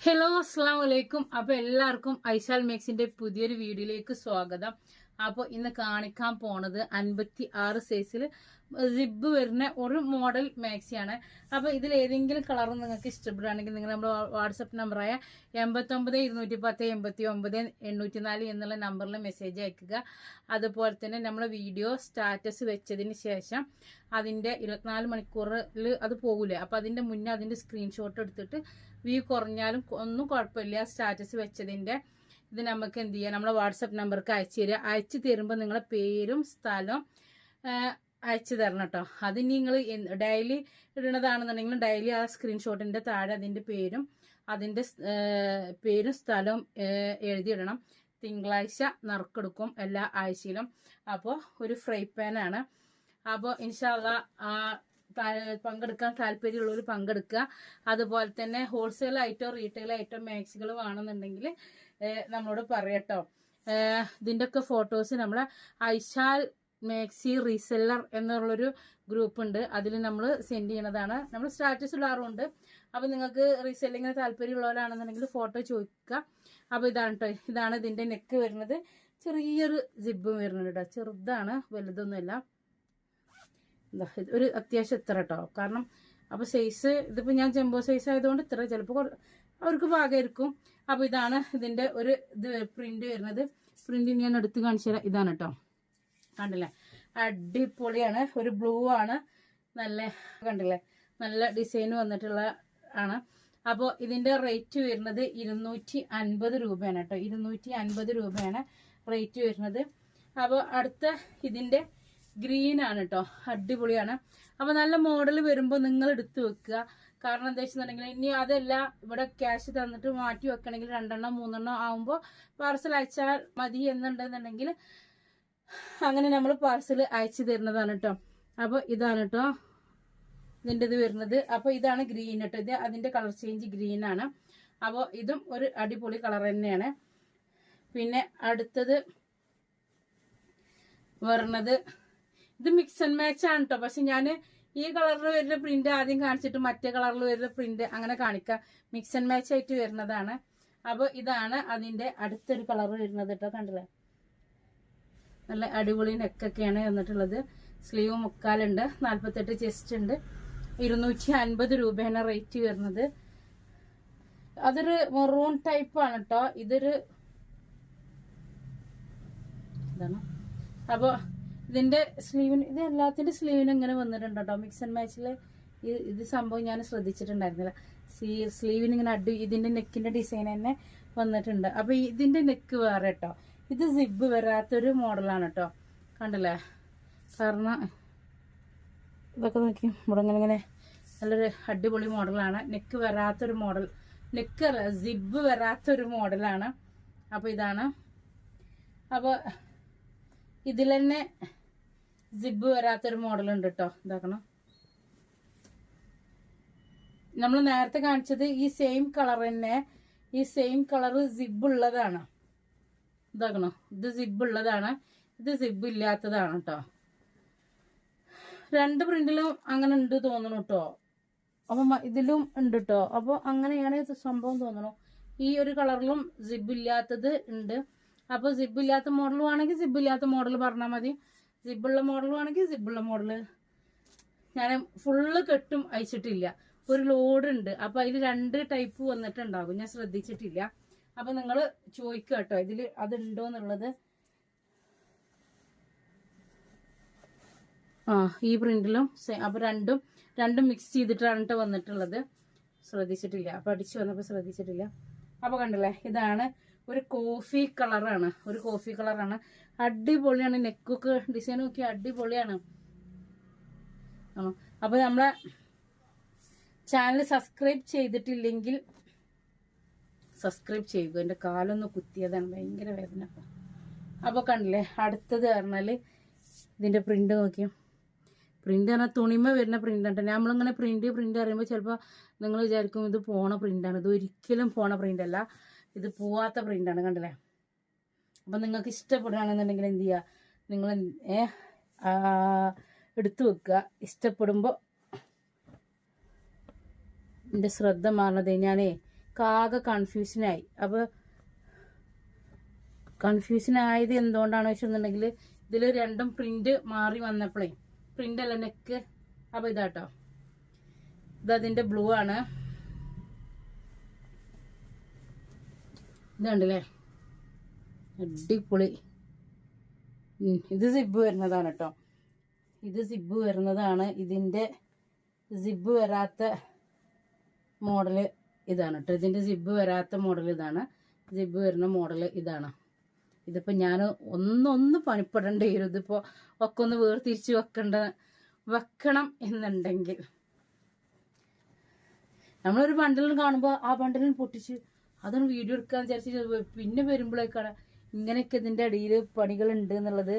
Hello അസ്സാം വലൈക്കും അപ്പോൾ എല്ലാവർക്കും ഐശാൽ മേക്സിന്റെ പുതിയൊരു വീഡിയോയിലേക്ക് സ്വാഗതം. അപ്പോൾ ഇന്ന് കാണിക്കാൻ പോണത് അൻപത്തി ആറ് സൈസിൽ സിബ് വരുന്ന ഒരു മോഡൽ മാക്സിയാണ് അപ്പോൾ ഇതിൽ ഏതെങ്കിലും കളർ നിങ്ങൾക്ക് ഇഷ്ടപ്പെടുകയാണെങ്കിൽ നിങ്ങൾ നമ്മുടെ വാട്സപ്പ് നമ്പറായ എൺപത്തൊമ്പത് ഇരുന്നൂറ്റി പത്ത് എൺപത്തി ഒമ്പത് എണ്ണൂറ്റി നാല് എന്നുള്ള നമ്പറിൽ മെസ്സേജ് അയക്കുക. അതുപോലെ തന്നെ നമ്മൾ വീഡിയോ സ്റ്റാറ്റസ് വെച്ചതിന് ശേഷം അതിന്റെ ഇരുപത്തിനാല് മണിക്കൂറിൽ അത് പോകില്ലേ അപ്പോൾ അതിന്റെ മുന്നേ അതിന്റെ സ്ക്രീൻഷോട്ട് എടുത്തിട്ട് വ്യൂ കുറഞ്ഞാലും ഒന്നും കുഴപ്പമില്ല. സ്റ്റാറ്റസ് വെച്ചതിന്റെ ഇത് നമുക്ക് എന്ത് ചെയ്യാം നമ്മളെ വാട്സപ്പ് നമ്പർക്ക് അയച്ചു തരിക അയച്ചു തരുമ്പോൾ നിങ്ങളെ പേരും സ്ഥലവും അയച്ചു തരണം കേട്ടോ അത് നിങ്ങൾ ഡെയിലി ഇടുന്നതാണെന്നുണ്ടെങ്കിൽ ഡെയിലി ആ സ്ക്രീൻഷോട്ടിന്റെ താഴെ അതിന്റെ പേരും അതിന്റെ പേരും സ്ഥലവും എഴുതിയിടണം. തിങ്കളാഴ്ച നറുക്കെടുക്കും എല്ലാ ആഴ്ചയിലും. അപ്പോൾ ഒരു ഫ്രൈ പാനാണ്. അപ്പോൾ ഇൻഷാല്ല പങ്കെടുക്കാൻ താല്പര്യമുള്ളവർ പങ്കെടുക്കുക. അതുപോലെ തന്നെ ഹോൾസെയിൽ ആയിട്ടോ റീറ്റെയിൽ ആയിട്ടോ മാക്സികൾ വേണമെന്നുണ്ടെങ്കിൽ നമ്മളോട് പറയട്ടോ. ഏഹ് ഇതിന്റെ ഒക്കെ ഫോട്ടോസ് നമ്മളെ ഐശാൽ മാക്സി റീസെല്ലർ എന്നുള്ളൊരു ഗ്രൂപ്പ് ഉണ്ട് അതിൽ നമ്മൾ സെൻഡ് ചെയ്യണതാണ്. നമ്മൾ സ്റ്റാറ്റസ് ഇടാറുണ്ട്. അപ്പോൾ നിങ്ങൾക്ക് റീസെല്ലിങ്ങിന് താല്പര്യമുള്ളവരാണെന്നുണ്ടെങ്കിൽ ഫോട്ടോ ചോദിക്കുക. അപ്പോൾ ഇതാണ് കേട്ടോ ഇതാണ് ഇതിന്റെ നെക്ക് വരുന്നത്. ചെറിയൊരു ജിബും വരുന്നുണ്ട് കേട്ടോ ചെറുതാണ് വലുതൊന്നുമല്ല. ഒരു അത്യാവശ്യം ഇത്ര കേട്ടോ കാരണം അപ്പോൾ സൈസ് ഇതിപ്പോൾ ഞാൻ ജംബോ സൈസ് ആയതുകൊണ്ട് ഇത്ര ചിലപ്പോൾ അവർക്ക് പാകമായിരിക്കും അപ്പോൾ ഇതാണ് ഇതിന്റെ ഒരു ഇത് പ്രിന്റ് വരുന്നത്. പ്രിന്റ് ഞാൻ എടുത്ത് കാണിച്ചു ഇതാണ് കേട്ടോ കണ്ടില്ലേ? അടിപൊളിയാണ്. ഒരു ബ്ലൂ ആണ്. നല്ല കണ്ടില്ലേ? നല്ല ഡിസൈൻ വന്നിട്ടുള്ള ആണ്. അപ്പോൾ ഇതിന്റെ റേറ്റ് വരുന്നത് ഇരുന്നൂറ്റി അൻപത് രൂപയാണ് കേട്ടോ ഇരുന്നൂറ്റി അൻപത് രൂപയാണ് റേറ്റ് വരുന്നത്. അപ്പോൾ അടുത്ത ഇതിന്റെ ഗ്രീൻ ആണ് കേട്ടോ അടിപൊളിയാണ്. അപ്പോൾ നല്ല മോഡൽ വരുമ്പോൾ നിങ്ങൾ എടുത്ത് വെക്കുക. കാരണം എന്താ ഇനി അതല്ല ഇവിടെ ക്യാഷ് തന്നിട്ട് മാറ്റി വെക്കണമെങ്കിൽ രണ്ടെണ്ണം മൂന്നെണ്ണം ആകുമ്പോൾ പാർസൽ അയച്ചാൽ മതി എന്നുണ്ടെന്നുണ്ടെങ്കിൽ അങ്ങനെ നമ്മൾ പാർസൽ അയച്ചു തരുന്നതാണ് കേട്ടോ അപ്പോൾ ഇതാണ് കേട്ടോ ഇതിന്റെ ഇത് വരുന്നത്. അപ്പോൾ ഇതാണ് ഗ്രീൻ കേട്ടോ ഇത് അതിന്റെ കളർ ചേഞ്ച് ഗ്രീൻ ആണ്. അപ്പോൾ ഇതും ഒരു അടിപൊളി കളർ തന്നെയാണ്. പിന്നെ അടുത്തത് വരണത് ഇത് മിക്സ് ആൻഡ് മാച്ച് ആണ് കേട്ടോ പക്ഷെ ഞാൻ ഈ കളറിൽ വരുന്ന പ്രിന്റ് ആദ്യം കാണിച്ചിട്ട് മറ്റേ കളറിൽ വരുന്ന പ്രിന്റ് അങ്ങനെ കാണിക്കാം. മിക്സ് ആൻഡ് മാച്ച് ആയിട്ട് വരുന്നതാണ്. അപ്പോൾ ഇതാണ് അതിന്റെ അടുത്തൊരു കളർ വരുന്നത് കേട്ടോ കണ്ടില്ലേ? നല്ല അടിപൊളി നെക്കൊക്കെയാണ് വന്നിട്ടുള്ളത്. സ്ലീവ് മുക്കാലുണ്ട് നാൽപ്പത്തെട്ട് ചെസ്റ്റ് ഉണ്ട്. ഇരുന്നൂറ്റി അൻപത് രൂപയാണ് റേറ്റ് വരുന്നത്. അതൊരു മെറൂൺ ടൈപ്പ് ആണ് കേട്ടോ ഇതൊരു ഇതാണ്? അപ്പോൾ ഇതിന്റെ സ്ലീവിന് ഇത് എല്ലാത്തിന്റെ സ്ലീവിന് ഇങ്ങനെ വന്നിട്ടുണ്ട് കേട്ടോ മിക്സ് ആൻഡ് മാച്ചിൽ ഇത് സംഭവം ഞാൻ ശ്രദ്ധിച്ചിട്ടുണ്ടായിരുന്നില്ല. സീ സ്ലീവിന് ഇങ്ങനെ അടി ഇതിന്റെ നെക്കിന്റെ ഡിസൈൻ തന്നെ വന്നിട്ടുണ്ട്. അപ്പൊ ഇതിന്റെ നെക്ക് വേറെ കേട്ടോ ഇത് സിബ് വരാത്തൊരു മോഡലാണ് കേട്ടോ കണ്ടല്ലേ? കാരണം ഇതൊക്കെ നോക്കി മുടങ്ങനെ ഇങ്ങനെ നല്ലൊരു അടിപൊളി മോഡലാണ് നെക്ക് വരാത്തൊരു മോഡൽ നെക്ക് അല്ല സിബ് വരാത്തൊരു മോഡലാണ് അപ്പോൾ ഇതാണ്. അപ്പോൾ ഇതിൽ സിബ് വരാത്തൊരു മോഡൽ ഉണ്ട് കേട്ടോ ഇതാക്കണം. നമ്മൾ നേരത്തെ കാണിച്ചത് ഈ സെയിം കളർ തന്നെ ഈ സെയിം കളർ സിബ് ഉള്ളതാണ്. ഇതാക്കണോ? ഇത് സിബ് ഉള്ളതാണ്. ഇത് സിബ് ഇല്ലാത്തതാണ് കേട്ടോ രണ്ട് പ്രിന്റിലും അങ്ങനെ ഉണ്ട് തോന്നണു കേട്ടോ അപ്പൊ ഇതിലും ഉണ്ട് കേട്ടോ അപ്പോൾ അങ്ങനെയാണ് ഇത് സംഭവം തോന്നണു. ഈ ഒരു കളറിലും സിബ് ഇല്ലാത്തത് ഉണ്ട്. അപ്പോൾ സിബ് ഇല്ലാത്ത മോഡൽ ആണെങ്കിൽ സിബ് ഇല്ലാത്ത മോഡൽ പറഞ്ഞാൽ മതി. സിബുള്ള മോഡൽ ആണെങ്കിൽ സിബുള്ള മോഡൽ ഞാൻ ഫുള്ള് കെട്ടും അയച്ചിട്ടില്ല. ഒരു ലോഡ് ഉണ്ട്. അപ്പൊ അതിൽ രണ്ട് ടൈപ്പ് വന്നിട്ടുണ്ടാകും. ഞാൻ ശ്രദ്ധിച്ചിട്ടില്ല. അപ്പൊ നിങ്ങൾ ചോദിക്കുക കേട്ടോ. ഇതിൽ അതുണ്ടോ എന്നുള്ളത്. ആ ഈ പ്രിന്റിലും അപ്പൊ രണ്ടും രണ്ടും മിക്സ് ചെയ്തിട്ടാണ് ട്ടോ വന്നിട്ടുള്ളത്. ശ്രദ്ധിച്ചിട്ടില്ല. അപ്പൊ അടിച്ചു വന്നപ്പോ ശ്രദ്ധിച്ചിട്ടില്ല. അപ്പൊ കണ്ടില്ലേ? ഇതാണ് ഒരു കോഫി കളറാണ് ഒരു കോഫി കളറാണ് അടിപൊളിയാണ്. നെക്കൊക്കെ ഡിസൈൻ ഒക്കെ അടിപൊളിയാണ്. ആണോ? അപ്പൊ നമ്മളെ ചാനൽ സബ്സ്ക്രൈബ് ചെയ്തിട്ടില്ലെങ്കിൽ സബ്സ്ക്രൈബ് ചെയ്യുക എന്റെ കാലൊന്ന് കുത്തിയതാണ്. ഭയങ്കര വേദന. അപ്പോൾ കണ്ടില്ലേ? അടുത്തത് പറഞ്ഞാൽ ഇതിന്റെ പ്രിന്റ് നോക്കിയോ? പ്രിന്റ് പറഞ്ഞാൽ തുണിമ വരുന്ന പ്രിന്റ് ഉണ്ട് നമ്മളിങ്ങനെ പ്രിന്റ് പ്രിന്റ് അറിയുമ്പോൾ ചിലപ്പോൾ നിങ്ങൾ വിചാരിക്കും ഇത് പോണ പ്രിന്റാണ് ഇത് ഒരിക്കലും പോണ പ്രിന്റ് അല്ല. ഇത് പോവാത്ത പ്രിന്റാണ് കണ്ടില്ലേ? അപ്പം നിങ്ങൾക്ക് ഇഷ്ടപ്പെടുകയാണെന്നുണ്ടെങ്കിൽ എന്ത് ചെയ്യുക നിങ്ങൾ എടുത്തു വെക്കുക. ഇഷ്ടപ്പെടുമ്പോൾ എന്റെ ശ്രദ്ധ മാറണത് ഞാനേ കാകെ കൺഫ്യൂഷനായി അപ്പോൾ കൺഫ്യൂഷനായത് എന്തുകൊണ്ടാണ് വെച്ചിട്ടുണ്ടെങ്കിൽ ഇതിൽ രണ്ടും പ്രിന്റ് മാറി വന്നപ്പോഴേ പ്രിന്റ് അല്ല നെക്ക് അപ്പോൾ ഇതാട്ടോ. ഇതതിന്റെ ബ്ലൂ ആണ്. ഇതുണ്ടല്ലേ അടിപൊളി. ഇത് സിബ് വരുന്നതാണ് കേട്ടോ ഇത് സിബ് വരുന്നതാണ്. ഇതിന്റെ സിബ് വരാത്ത മോഡൽ ഇതാണ് കേട്ടോ ഇതിന്റെ സിബ് വരാത്ത മോഡൽ ഇതാണ്. സിബ് വരുന്ന മോഡൽ ഇതാണ്. ഇതിപ്പോൾ ഞാൻ ഒന്നൊന്ന് പണിപ്പെടേണ്ടി വരും. ഇതിപ്പോൾ ഒക്കെ ഒന്ന് വേർതിരിച്ച് വെക്കേണ്ട വെക്കണം എന്നുണ്ടെങ്കിൽ. നമ്മളൊരു ബണ്ടിൽ കാണുമ്പോൾ ആ ബണ്ടിലിന് പൊട്ടിച്ച് അതൊന്ന് വീഡിയോ എടുക്കാന്ന് വിചാരിച്ച് പിന്നെ വരുമ്പോഴേക്കാണ് ഇങ്ങനെയൊക്കെ ഇതിന്റെ അടിയിൽ പണികൾ ഉണ്ട് എന്നുള്ളത്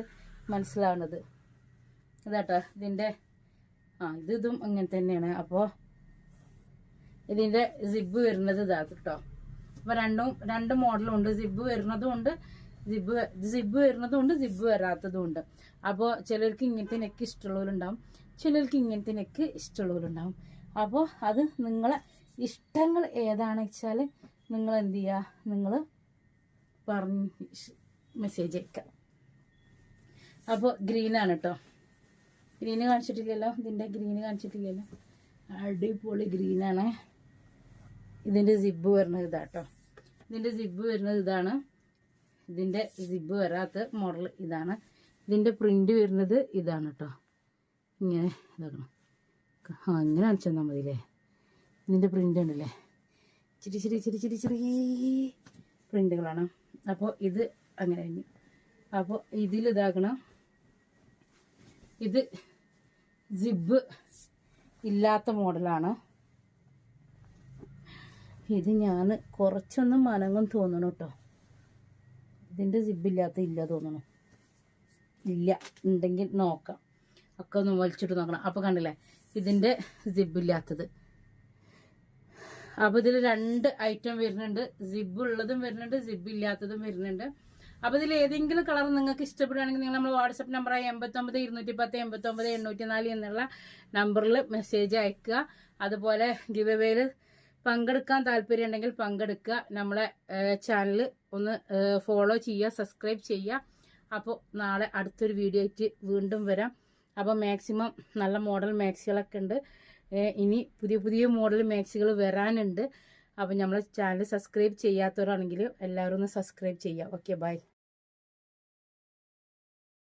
മനസ്സിലാവുന്നത്. ഇതാട്ടോ ഇതിന്റെ ആ ഇത് ഇതും അങ്ങനെ തന്നെയാണ്. അപ്പോൾ ഇതിന്റെ സിബ് വരുന്നത് ഇതാ കേട്ടോ. അപ്പോൾ രണ്ടും രണ്ട് മോഡലും ഉണ്ട്. സിബ് വരുന്നതും ഉണ്ട് സിബ് സിബ് വരുന്നതും ഉണ്ട് സിബ് വരാത്തതും ഉണ്ട്. അപ്പോൾ ചിലർക്ക് ഇങ്ങനത്തെ നെക്ക് ഇഷ്ടമുള്ളവരുണ്ടാവും. ചിലർക്ക് ഇങ്ങനത്തെ നെക്ക് ഇഷ്ടമുള്ളവരുണ്ടാവും. അപ്പോൾ അത് നിങ്ങളെ ഇഷ്ടങ്ങൾ ഏതാണെന്ന് വെച്ചാൽ നിങ്ങൾ എന്ത് ചെയ്യുക നിങ്ങൾ പറഞ്ഞ് മെസ്സേജ് അയക്കുക അപ്പോൾ ഗ്രീനാണ് കേട്ടോ ഗ്രീന് കാണിച്ചിട്ടില്ലല്ലോ? ഇതിന്റെ ഗ്രീന് കാണിച്ചിട്ടില്ലല്ലോ? അടിപൊളി ഗ്രീനാണ് ഇതിന്റെ സിബ് വരുന്നത് ഇതാട്ടോ ഇതിന്റെ സിബ്ബ് വരുന്നത് ഇതാണ്. ഇതിന്റെ സിബ്ബ് വരാത്ത മോഡൽ ഇതാണ്. ഇതിന്റെ പ്രിന്റ് വരുന്നത് ഇതാണ് കേട്ടോ ഇങ്ങനെ ഇതാക്കണം. ആ ഇങ്ങനെ കാണിച്ചു തന്നാൽ അല്ലേ ഇതിന്റെ പ്രിന്റ് ഉണ്ടല്ലേ ചിരി ചിരി ചിരി ചിരി ചെറിയ പ്രിന്റുകളാണ് അപ്പോൾ ഇത് അങ്ങനെ കഴിഞ്ഞു അപ്പോൾ ഇതിൽ ഇതാക്കണം ഇത് ജിബ് ഇല്ലാത്ത മോഡലാണ്. ഇത് ഞാൻ കുറച്ചൊന്നും മനങ്ങും തോന്നണം കേട്ടോ. ഇതിന്റെ ജിബില്ലാത്ത ഇല്ല തോന്നണം. ഇല്ല ഉണ്ടെങ്കിൽ നോക്കാം. ഒക്കെ ഒന്ന് വലിച്ചിട്ട് നോക്കണം. അപ്പോൾ കണ്ടില്ലേ? ഇതിന്റെ സിബില്ലാത്തത് അപ്പോൾ ഇതിൽ രണ്ട് ഐറ്റം വരുന്നുണ്ട്. സിബ് ഉള്ളതും വരുന്നുണ്ട് സിബ് ഇല്ലാത്തതും വരുന്നുണ്ട്. അപ്പോൾ ഇതിൽ ഏതെങ്കിലും കളർ നിങ്ങൾക്ക് ഇഷ്ടപ്പെടുകയാണെങ്കിൽ നിങ്ങൾ നമ്മൾ വാട്സപ്പ് നമ്പറായ എൺപത്തൊമ്പത് ഇരുന്നൂറ്റി പത്ത് എൺപത്തൊമ്പത് എണ്ണൂറ്റി നാല് എന്നുള്ള നമ്പറിൽ മെസ്സേജ് അയക്കുക. അതുപോലെ ഗിവ് അവേയിൽ പങ്കെടുക്കാൻ താല്പര്യം ഉണ്ടെങ്കിൽ പങ്കെടുക്കുക. നമ്മളെ ചാനൽ ഒന്ന് ഫോളോ ചെയ്യുക സബ്സ്ക്രൈബ് ചെയ്യുക. അപ്പോൾ നാളെ അടുത്തൊരു വീഡിയോ ആയിട്ട് വീണ്ടും വരാം. അപ്പോൾ മാക്സിമം നല്ല മോഡൽ മാക്സികളൊക്കെ ഉണ്ട്. ഇനി പുതിയ പുതിയ മോഡൽ മാക്സികൾ വരാനുണ്ട്. അപ്പം നമ്മളെ ചാനൽ സബ്സ്ക്രൈബ് ചെയ്യാത്തവരാണെങ്കിൽ എല്ലാവരും ഒന്ന് സബ്സ്ക്രൈബ് ചെയ്യുക ഓക്കെ ബൈ